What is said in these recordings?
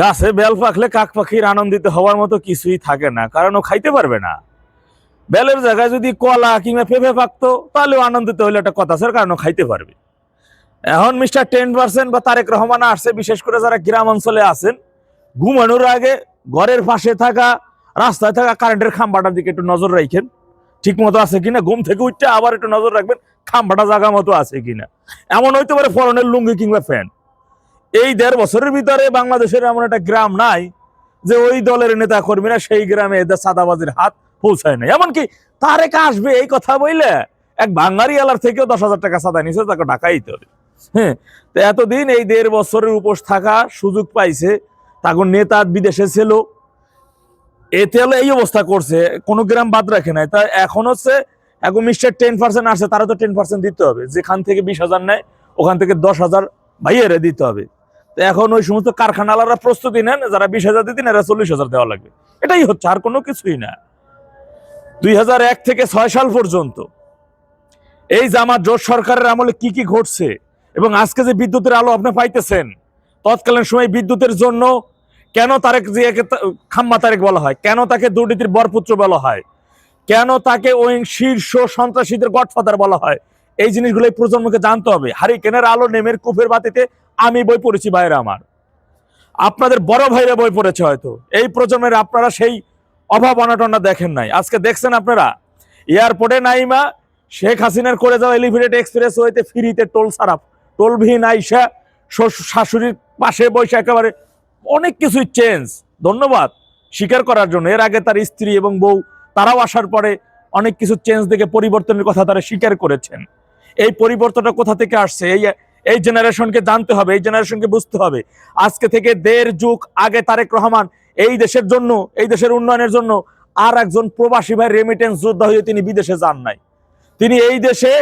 গাছে বেল পাকলে কাক পাখির আনন্দিত হওয়ার মতো কিছুই থাকে না, কারণ ও খাইতে পারবে না। বেলের জায়গায় যদি কলা কিংবা পেঁপে পাকতো, তাহলেও আনন্দিত হইলে একটা কথা আছে কারণ ও খাইতে পারবে। এখন মিস্টার টেন পার্সেন্ট বা তারেক রহমান আসছে, বিশেষ করে যারা গ্রাম অঞ্চলে আছেন, ঘুমানোর আগে ঘরের পাশে থাকা, রাস্তায় থাকা কারেন্টের খাম্বাটার দিকে একটু নজর রাখেন। ঠিক মতো আছে কিনা? ঘুম থেকে উঠতে আবার একটু নজর রাখবেন, খাম্বাটা জায়গা মতো আছে কিনা? এমন হইতে পারে ফলনের লুঙ্গি কিংবা ফ্যান এই দেড় বছরের ভিতরে বাংলাদেশের এমন একটা গ্রাম নাই যে ওই দলের নেতা কর্মীরা সেই গ্রামে এদের সাদাবাজির হাত পৌঁছায় নাই। এমনকি তারেক আসবে, এই কথা বইলে এক বাঙালি এলার থেকেও দশ হাজার টাকা সাদা নিছে তাকে ঢাকাইতে হবে। হ্যাঁ তো এতদিন এই দেড় বছরের উপোস থাকা সুযোগ পাইছে তাকে নেতা বিদেশে ছিল, এতে হলো এই অবস্থা করছে, কোনো গ্রাম বাদ রাখে নাই। তা এখন হচ্ছে, এখন মিস্টার টেন পার্সেন্ট আসছে তারা তো টেন পার্সেন্ট দিতে হবে। যেখান থেকে বিশ হাজার নেয়, ওখান থেকে দশ হাজার ভাইয়েরে দিতে হবে। তো এখন ওই সমস্ত কারখানালারা প্রস্তুতি নেন, যারা বিশ হাজার দিতেন, এরা চল্লিশ হাজার দেওয়া লাগবে। এটাই হচ্ছে, আর কোনো কিছুই না। দুই হাজার এক থেকে ছয় সাল পর্যন্ত এই আমার জোট সরকারের আমলে কি কি ঘটছে এবং আজকে যে বিদ্যুতের আলো আপনি পাইতেছেন, তৎকালীন সময় বিদ্যুতের জন্য কেন তারেক জিয়াকে খাম্মা তারেক বলা হয়? কেন তাকে দুর্নীতির বরপুত্র বলা হয়? কেন তাকে ওই শীর্ষ সন্ত্রাসীদের গডফাদার বলা হয়? এই জিনিসগুলো এই প্রজন্মকে জানতে হবে। হারিকেনের আলো নেমের কুফের বাতিতে আমি বই পড়েছি ভাইরা আমার। আপনাদের বড় ভাইরা বই পড়েছে হয়তো। এই প্রজন্মের আপনারা সেই অভাব অনাটনটা দেখেন নাই। আজকে দেখছেন আপনারা, এয়ারপোর্টে নাইমা, শেখ হাসিনার করে যাওয়া এলিভেটেড এক্সপ্রেস ওয়েতে ফ্রিতে টোল সারাপ টোলবিহীন আইসা শ্বশুর- শাশুড়ির পাশে বসে একেবারে অনেক কিছুই চেঞ্জ। ধন্যবাদ স্বীকার করার জন্য। এর আগে তার স্ত্রী এবং বউ, তারাও আসার পরে অনেক কিছু চেঞ্জ দেখে পরিবর্তনের কথা তারা স্বীকার করেছেন। এই পরিবর্তনটা কোথা থেকে আসছে? এই এই জেনারেশনকে জানতে হবে, এই জেনারেশনকে বুঝতে হবে। আজকে থেকে দেড় যুগ আগে তারেক রহমান এই দেশের জন্য, এই দেশের উন্নয়নের জন্য আর একজন প্রবাসী ভাই রেমিটেন্স যোদ্ধা হয়ে তিনি বিদেশে যান নাই। তিনি এই দেশে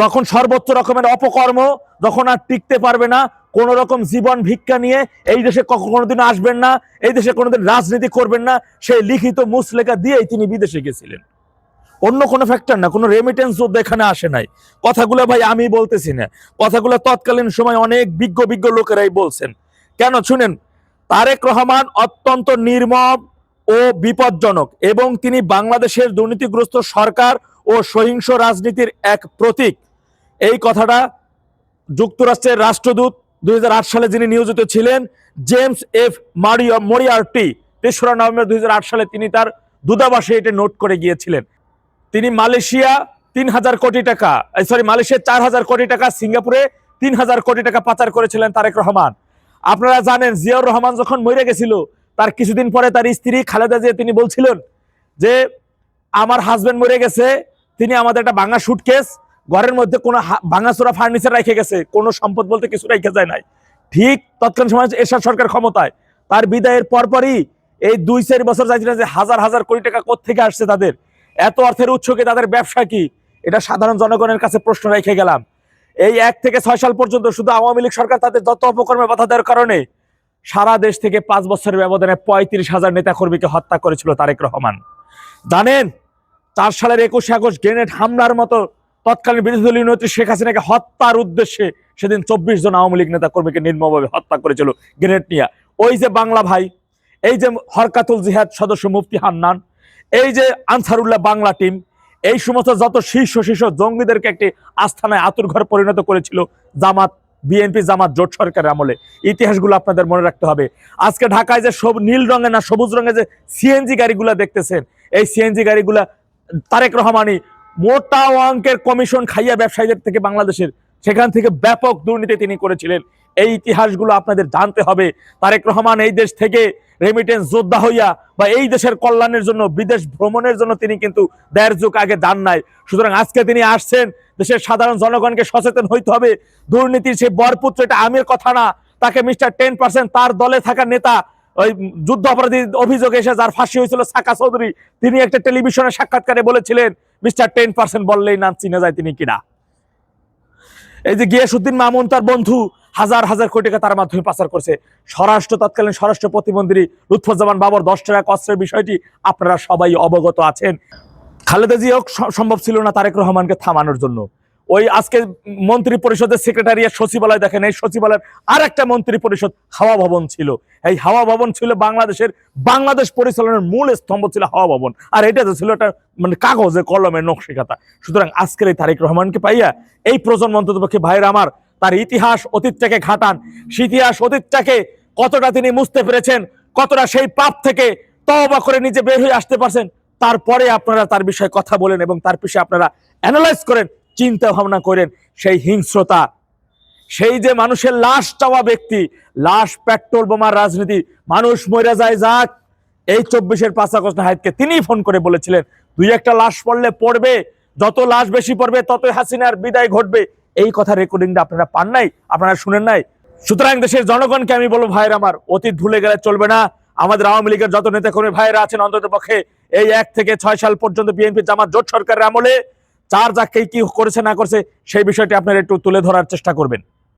যখন সর্বোচ্চ রকমের অপকর্ম, যখন আর টিকতে পারবে না, কোন রকম জীবন ভিক্ষা নিয়ে এই দেশে কোনোদিন আসবেন না, এই দেশে কোনোদিন রাজনীতি করবেন না, সেই লিখিত মুসলেখা দিয়েই তিনি বিদেশে গেছিলেন। অন্য কোনো ফ্যাক্টর না, কোনো রেমিটেন্স যোদ্ধা এখানে আসে নাই। কথাগুলো ভাই আমি বলতেছি না। কথাগুলো তৎকালীন সময় অনেক বিজ্ঞ বিজ্ঞ লোকেরাই বলছেন। কেন? শুনেন, তারেক রহমান অত্যন্ত নির্মম ও বিপজ্জনক এবং তিনি বাংলাদেশের দুর্নীতিগ্রস্ত সরকার ও সহিংস রাজনীতির এক প্রতীক। এই কথাটা যুক্তরাষ্ট্রের রাষ্ট্রদূত দুই হাজার আট সালে যিনি নিয়োজিত ছিলেন, জেমস এফ মারিয়া মরিয়ার্টি, তেসরা নভেম্বর দুই হাজার আট সালে তিনি তার দূতাবাসে এটি নোট করে গিয়েছিলেন। তিনি মালয়েশিয়া তিন হাজার কোটি টাকা সরি মালয়েশিয়া চার হাজার কোটি টাকা, সিঙ্গাপুরে তিন হাজার কোটি টাকা পাচার করেছিলেন তারেক রহমান। আপনারা জানেন, জিয়াউর রহমান যখন মরে গেছিল, তার কিছুদিন পরে তার স্ত্রী খালেদা জিয়া তিনি বলছিলেন যে, আমার হাজবেন্ড মরে গেছে, তিনি আমাদের একটা ভাঙা সুটকেস ঘরের মধ্যে কোনো ভাঙাচোরা ফার্নিচার রেখে গেছে, কোনো সম্পদ বলতে কিছু রেখে যায় নাই। ঠিক তৎকালীন সময় এরশাদ সরকার ক্ষমতায়। তার বিদায়ের পরপরই এই দুই চার বছর যে হাজার হাজার কোটি টাকা কোত্থেকে আসছে তাদের। এত অর্থের উৎস কি, তাদের ব্যবসা কি? এটা সাধারণ জনগণের কাছে প্রশ্ন রেখে গেলাম। এই এক থেকে ছয় সাল পর্যন্ত শুধু আওয়ামী লীগ সরকার তাদের যত অপকর্মে বাধা দেওয়ার কারণে সারা দেশ থেকে পাঁচ বছরের ব্যবধানে পঁয়ত্রিশ হাজার নেতাকর্মীকে হত্যা করেছিল তারেক রহমান। জানেন, চার সালের একুশে আগস্ট গ্রেনেড হামলার মতো তৎকালীন বিরোধী দলীয় নেত্রী শেখ হাসিনাকে হত্যার উদ্দেশ্যে সেদিন চব্বিশ জন আওয়ামী লীগ নেতা কর্মীকে হত্যা করেছিল গ্রেনেড নিয়ে। ওই যে বাংলা ভাই, এই যে হরকাতুল জিহাদ সদস্য মুফতি হান্নান এই যে আনসারুল্লাহ বাংলা টিম, এই সমস্ত যত শীর্ষ শীর্ষ জঙ্গিদেরকে একটি আস্থানায় আতুর ঘর পরিণত করেছিল জামাত, বিএনপি জামাত, জোট সরকারের আমলে। ইতিহাসগুলো আপনাদের মনে রাখতে হবে। আজকে ঢাকায় যে সব নীল রঙে না, সবুজ রঙের যে সিএনজি গাড়িগুলো দেখতেছেন, এই সিএনজি গাড়িগুলা তারেক রহমানি মোটা অঙ্কের কমিশন খাইয়া ব্যবসায়ীদের থেকে বাংলাদেশের, সেখান থেকে ব্যাপক দুর্নীতি তিনি করেছিলেন। এই ইতিহাসগুলো আপনাদের জানতে হবে। তারেক রহমান এই দেশ থেকে রেমিটেন্স যোদ্ধা হইয়া বা এই দেশের কল্যাণের জন্য, বিদেশ ভ্রমণের জন্য তিনি কিন্তু দেড় যুগ আগে যান নাই। সুতরাং আজকে তিনি আসছেন, দেশের সাধারণ জনগণকে সচেতন হইতে হবে। দুর্নীতির সেই বরপুত্র এটা আমের কথা না, তাকে মিস্টার টেন পার্সেন্ট তার দলে থাকা নেতা, ওই যুদ্ধ অপরাধী অভিযোগ এসে যার ফাঁসি হয়েছিল সাকা চৌধুরী, তিনি একটা টেলিভিশনে সাক্ষাৎকারে বলেছিলেন, মিস্টার টেন পার্সেন্ট বললেই নাম চিনে যায় তিনি কিনা। এই যে গিয়াসুদ্দিন মামুন তার বন্ধু হাজার হাজার কোটি টাকা তার মাধ্যমে পাচার করছে। স্বরাষ্ট্র, তৎকালীন স্বরাষ্ট্র প্রতিমন্ত্রী লুৎফুজ্জামান বাবর দশ টাকা কষ্টের বিষয়টি আপনারা সবাই অবগত আছেন। খালেদা জিয়াও সম্ভব ছিল না তারেক রহমানকে থামানোর জন্য। ওই আজকে মন্ত্রী পরিষদের সেক্রেটারিয়েট সচিবালয় দেখেন, এই সচিবালয়ের আর একটা মন্ত্রী পরিষদ হাওয়া ভবন ছিল। এই হাওয়া ভবন ছিল বাংলাদেশের, বাংলাদেশ পরিচালনার মূল স্তম্ভ ছিল হাওয়া ভবন। আর এটা তো ছিল একটা মানে কাগজে কলমের নকশিকাতা। সুতরাং আজকের এই তারেক রহমানকে পাইয়া, এই প্রজন্ম অন্ততপক্ষে ভাইয়ের আমার তার ইতিহাস অতীতটাকে ঘাটান। সে ইতিহাস অতীতটাকে কতটা তিনি মুছতে পেরেছেন, কতটা সেই পাপ থেকে তওবা করে নিজে বের হয়ে আসতে পারছেন, তারপরে আপনারা তার বিষয়ে কথা বলেন এবং তার পিছনে আপনারা অ্যানালাইজ করেন, চিন্তা ভাবনা করেন। সেই হিংস্রতা, সেই যে মানুষের লাশ চাওয়া ব্যক্তি, লাশ পেট্রোল বোমার রাজনীতি, মানুষ মরে যায় যাক, এই চব্বিশের পাঁচ আগস্ট হায়াতকে তিনি ফোন করে বলেছিলেন, দুই একটা লাশ পড়লে পড়বে, যত লাশ বেশি পড়বে, ততই হাসিনার বিদায় ঘটবে। এই কথা রেকর্ডিংটা আপনারা পান নাই, আপনারা শুনেন নাই। সুতরাং দেশের জনগণকে আমি বলব, ভাইয়ের আমার, অতীত ভুলে গেলে চলবে না। আমাদের আওয়ামী লীগের যত নেতা কর্মী ভাইয়েরা আছেন, অন্তত পক্ষে এই এক থেকে ছয় সাল পর্যন্ত বিএনপি জামাত জোট সরকারের আমলে চার যাকে কি করেছে না করছে, সেই বিষয়টি আপনারা একটু তুলে ধরার চেষ্টা করবেন।